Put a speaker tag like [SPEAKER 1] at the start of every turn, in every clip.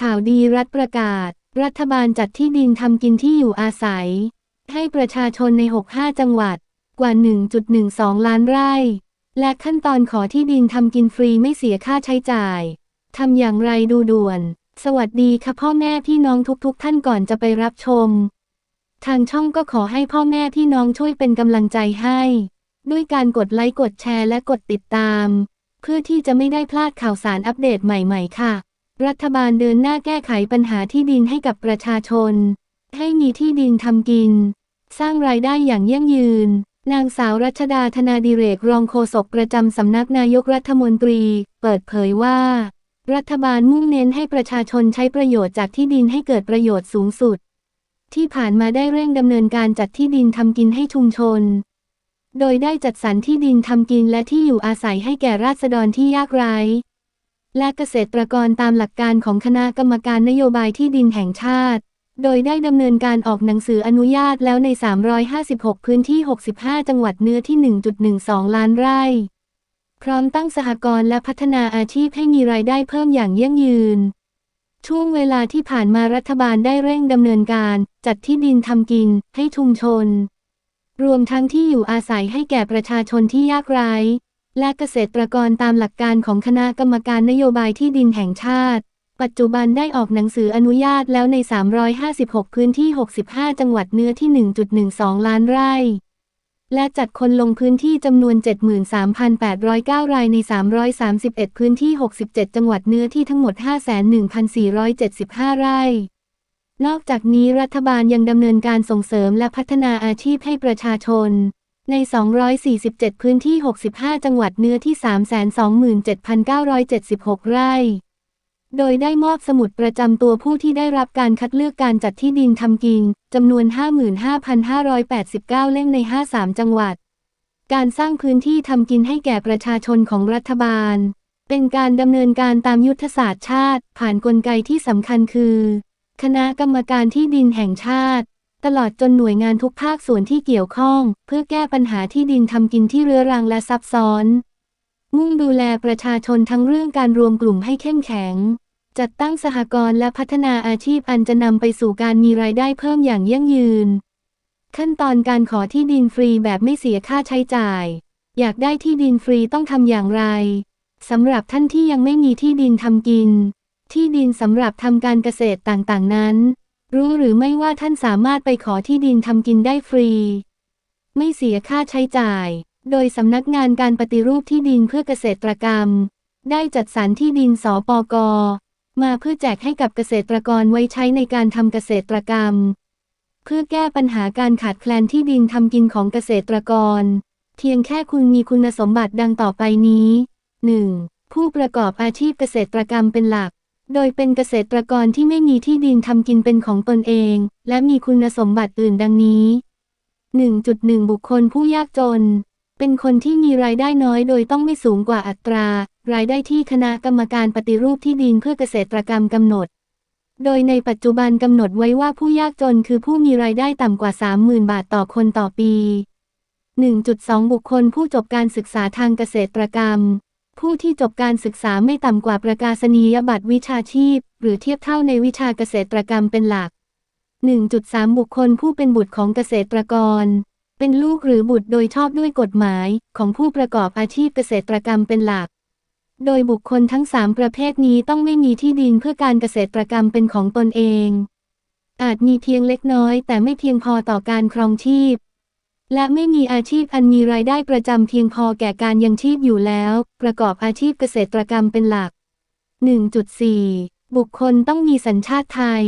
[SPEAKER 1] ข่าวดีรัฐประกาศ รัฐบาลจัดที่ดินทำกินที่อยู่อาศัย ให้ประชาชนใน 65 จังหวัดกว่า 1.12 ล้านไร่ และขั้นตอนขอที่ดินทำกินฟรีไม่เสียค่าใช้จ่าย ทำอย่างไรดูด่วน สวัสดีค่ะพ่อแม่พี่น้องทุกๆทท่านก่อนจะไปรับชม ทางช่องก็ขอให้พ่อแม่พี่น้องช่วยเป็นกำลังใจให้ ด้วยการกดไลค์กดแชร์และกดติดตาม เพื่อที่จะไม่ได้พลาดข่าวสารอัปเดตใหม่ ๆ ค่ะ รัฐบาลเดินหน้าแก้ไขปัญหาที่ดินให้กับประชาชน ให้มีที่ดินทำกิน สร้างรายได้อย่างยั่งยืน นางสาวรัชดาธนาดิเรกรองโฆษกประจำสำนักนายกรัฐมนตรี เปิดเผยว่า รัฐบาลมุ่งเน้นให้ประชาชนใช้ประโยชน์จากที่ดินให้เกิดประโยชน์สูงสุด ที่ผ่านมาได้เร่งดำเนินการจัดที่ดินทำกินให้ชุมชน โดยได้จัดสรรที่ดินทำกินและที่อยู่อาศัยให้แก่ราษฎรที่ยากไร้ และเกษตรกรตามหลักการของคณะกรรมการนโยบายที่ดินแห่งชาติ โดยได้ดำเนินการออกหนังสืออนุญาตแล้วใน 356 พื้นที่ 65 จังหวัดเนื้อที่ 1.12 ล้านไร่ พร้อมตั้งสหกรณ์และพัฒนาอาชีพให้มีรายได้เพิ่มอย่างยั่งยืน ช่วงเวลาที่ผ่านมารัฐบาลได้เร่งดำเนินการ จัดที่ดินทำกิน ให้ชุมชน รวมทั้งที่อยู่อาศัยให้แก่ประชาชนที่ยากไร้ และเกษตรกรตามหลักการของคณะกรรมการนโยบายที่ดินแห่งชาติ ปัจจุบันได้ออกหนังสืออนุญาตแล้วใน 356 พื้นที่ 65 จังหวัดเนื้อที่ 1.12 ล้านไร่ และจัดคนลงพื้นที่จำนวน 73,809 รายใน 331 พื้นที่ 67 จังหวัดเนื้อที่ทั้งหมด 51,475 ไร่นอกจากนี้รัฐบาลยังดำเนินการส่งเสริมและพัฒนาอาชีพให้ประชาชน ใน 247 พื้นที่ 65 จังหวัดเนื้อที่ 327,976 ไร่ โดยได้มอบสมุดประจำตัวผู้ที่ได้รับการคัดเลือกการจัดที่ดินทำกินจำนวน 55,589 เล่มใน 53 จังหวัด การสร้างพื้นที่ทำกินให้แก่ประชาชนของรัฐบาล เป็นการดำเนินการตามยุทธศาสตร์ชาติ ผ่านนกลไกที่สำคัญคือ คณะกรรมการที่ดินแห่งชาติ ตลอดจนหน่วยงานทุกภาคส่วนที่เกี่ยวข้อง เพื่อแก้ปัญหาที่ดินทำกินที่เรื้อรังและซับซ้อน มุ่งดูแลประชาชนทั้งเรื่องการรวมกลุ่มให้เข้มแข็ง จัดตั้งสหกรณ์และพัฒนาอาชีพอันจะนำไปสู่การมีรายได้เพิ่มอย่างยั่งยืน ขั้นตอนการขอที่ดินฟรีแบบไม่เสียค่าใช้จ่าย อยากได้ที่ดินฟรีต้องทำอย่างไรสำหรับท่านที่ยังไม่มีที่ดินทำกิน ที่ดินสำหรับทำการเกษตรต่างๆนั้น รู้หรือไม่ว่าท่านสามารถไปขอที่ดินทำกินได้ฟรี ไม่เสียค่าใช้จ่าย โดยสำนักงานการปฏิรูปที่ดินเพื่อเกษตรกรรม ได้จัดสรรที่ดินสปกมาเพื่อแจกให้กับเกษตรกรไว้ใช้ในการทำเกษตรกรรม เพื่อแก้ปัญหาการขาดแคลนที่ดินทำกินของเกษตรกร เพียงแค่คุณมีคุณสมบัติดังต่อไปนี้ 1. ผู้ประกอบอาชีพเกษตรกรรมเป็นหลัก โดยเป็นเกษตรกรที่ไม่มีที่ดินทำกินเป็นของตนเอง และมีคุณสมบัติอื่นดังนี้ 1.1 บุคคลผู้ยากจน เป็นคนที่มีรายได้น้อยโดยต้องไม่สูงกว่าอัตรา รายได้ที่คณะกรรมการปฏิรูปที่ดินเพื่อเกษตรกรรมกำหนด โดยในปัจจุบันกำหนดไว้ว่าผู้ยากจนคือผู้มีรายได้ต่ำกว่า 30,000 บาทต่อคนต่อปี 1.2 บุคคลผู้จบการศึกษาทางเกษตรกรรม ผู้ที่จบการศึกษาไม่ต่ำกว่าประกาศนียบัตรวิชาชีพ หรือเทียบเท่าในวิชาเกษตรกรรมเป็นหลัก 1.3 บุคคลผู้เป็นบุตรของเกษตรกร เป็นลูกหรือบุตรโดยชอบด้วยกฎหมายของผู้ประกอบอาชีพเกษตรกรรมเป็นหลัก โดยบุคคลทั้ง 3 ประเภทนี้ต้องไม่มีที่ดินเพื่อการเกษตรกรรมเป็นของตนเอง อาจมีเพียงเล็กน้อยแต่ไม่เพียงพอต่อการครองชีพ และไม่มีอาชีพอันมีรายได้ประจำเพียงพอแก่การยังชีพอยู่แล้ว ประกอบอาชีพเกษตรกรรมเป็นหลัก 1.4 บุคคลต้องมีสัญชาติไทย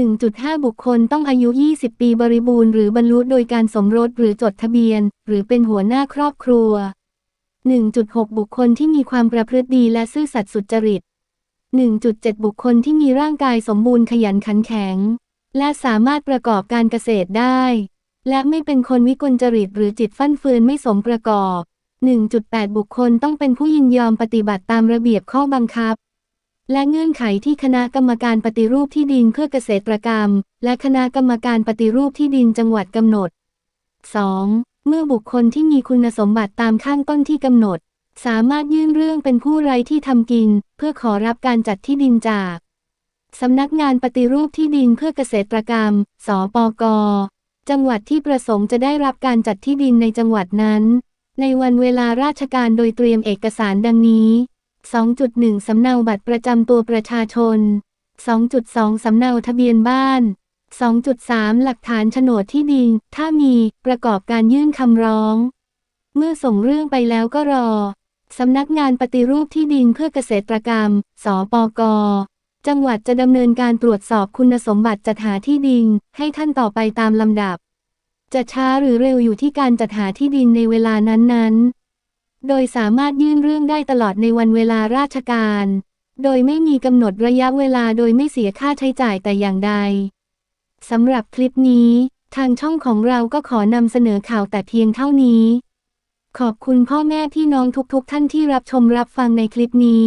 [SPEAKER 1] 1.5 บุคคลต้องอายุ 20 ปีบริบูรณ์หรือบรรลุโดยการสมรสหรือจดทะเบียน หรือเป็นหัวหน้าครอบครัว 1.6 บุคคลที่มีความประพฤติดีและซื่อสัตย์สุจริต 1.7 บุคคลที่มีร่างกายสมบูรณ์ขยันขันแข็ง และสามารถประกอบการเกษตรได้ และไม่เป็นคนวิกลจริตหรือจิตฟั่นเฟือนไม่สมประกอบ 1.8 บุคคลต้องเป็นผู้ยินยอมปฏิบัติตามระเบียบข้อบังคับ และเงื่อนไขที่คณะกรรมการปฏิรูปที่ดินเพื่อเกษตรกรรม และคณะกรรมการปฏิรูปที่ดินจังหวัดกำหนด 2. เมื่อบุคคลที่มีคุณสมบัติตามข้างต้นที่กำหนด สามารถยื่นเรื่องเป็นผู้ไร้ที่ทำกิน เพื่อขอรับการจัดที่ดินจากสำนักงานปฏิรูปที่ดินเพื่อเกษตรกรรม สปก จังหวัดที่ประสงค์จะได้รับการจัดที่ดินในจังหวัดนั้น ในวันเวลาราชการโดยเตรียมเอกสารดังนี้ 2.1 สำเนาบัตรประจำตัวประชาชน 2.2 สำเนาทะเบียนบ้าน 2.3 หลักฐานโฉนดที่ดิน ถ้ามีประกอบการยื่นคำร้อง เมื่อส่งเรื่องไปแล้วก็รอ สำนักงานปฏิรูปที่ดินเพื่อเกษตรกรรม สปก จังหวัดจะดำเนินการตรวจสอบคุณสมบัติจัดหาที่ดิน ให้ท่านต่อไปตามลำดับ จะช้าหรือเร็วอยู่ที่การจัดหาที่ดินในเวลานั้นๆ โดยสามารถยื่นเรื่องได้ตลอดในวันเวลาราชการ โดยไม่มีกำหนดระยะเวลาโดยไม่เสียค่าใช้จ่ายแต่อย่างใดสำหรับคลิปนี้ ทางช่องของเราก็ขอนำเสนอข่าวแต่เพียงเท่านี้ ขอบคุณพ่อแม่พี่น้องทุกๆทท่านที่รับชมรับฟังในคลิปนี้